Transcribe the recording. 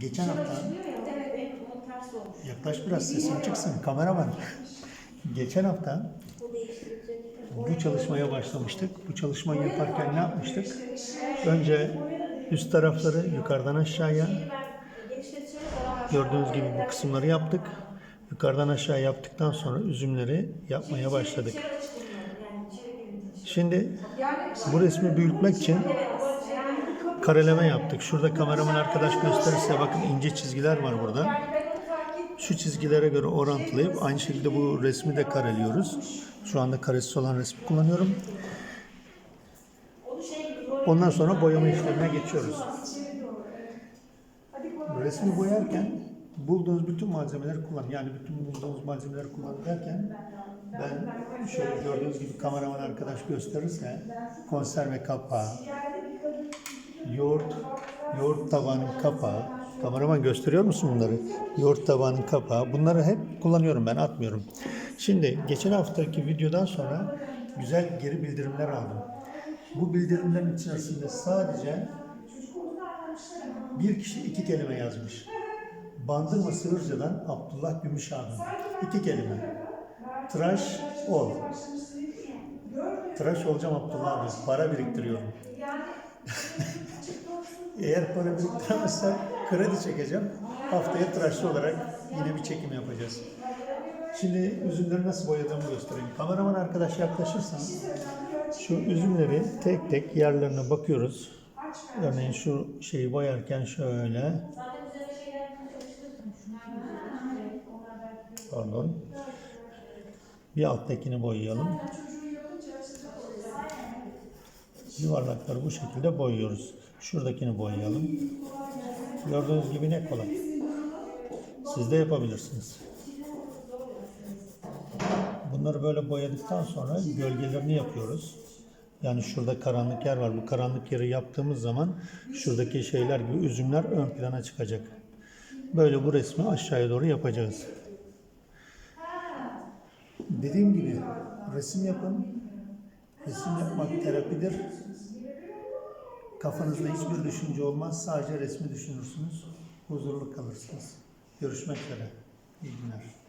Geçen hafta-. Yaklaş biraz sesin çıksın kameraman. Geçen hafta bu çalışmaya başlamıştık. Bu çalışmayı yaparken ne yapmıştık? Önce üst tarafları yukarıdan aşağıya gördüğünüz gibi bu kısımları yaptık. Yukarıdan aşağı yaptıktan sonra üzümleri yapmaya başladık. Şimdi bu resmi büyütmek için kareleme yaptık. Şurada kameraman arkadaş gösterirse bakın ince çizgiler var burada. Şu çizgilere göre orantılayıp aynı şekilde bu resmi de kareliyoruz. Şu anda karesiz olan resmi kullanıyorum. Ondan sonra boyama işlemine geçiyoruz. Resmi boyarken bulduğunuz bütün malzemeleri kullan. Yani bütün bulduğunuz malzemeleri kullan derken ben şöyle gördüğünüz gibi kameraman arkadaş gösterirse konserve kapağı, yoğurt, yoğurt tabağının kapağı, kameraman gösteriyor musun bunları? Yoğurt tabağının kapağı, bunları hep kullanıyorum ben atmıyorum. Şimdi geçen haftaki videodan sonra güzel geri bildirimler aldım. Bu bildirimlerin içerisinde sadece bir kişi iki kelime yazmış. Bandırma Sığırca'dan Abdullah Gümüşağ'ın. İki kelime. Tıraş ol. Tıraş olacağım Abdullah abi. Para biriktiriyorum. Eğer para biriktiremezsem kredi çekeceğim. Haftaya tıraşlı olarak yine bir çekim yapacağız. Şimdi üzümleri nasıl boyadığımı göstereyim. Kameraman arkadaş yaklaşırsan şu üzümleri tek tek yerlerine bakıyoruz. Örneğin şu şeyi boyarken şöyle Pardon. Bir alttakini boyayalım. Yuvarlakları bu şekilde boyuyoruz. Şuradakini boyayalım. Gördüğünüz gibi ne kolay. Siz de yapabilirsiniz. Bunları böyle boyadıktan sonra gölgelerini yapıyoruz. Yani şurada karanlık yer var. Bu karanlık yeri yaptığımız zaman şuradaki şeyler gibi üzümler ön plana çıkacak. Böyle bu resmi aşağıya doğru yapacağız. Dediğim gibi resim yapın. Resim yapmak terapidir. Kafanızda hiçbir düşünce olmaz. Sadece resmi düşünürsünüz. Huzurlu kalırsınız. Görüşmek üzere. İyi günler.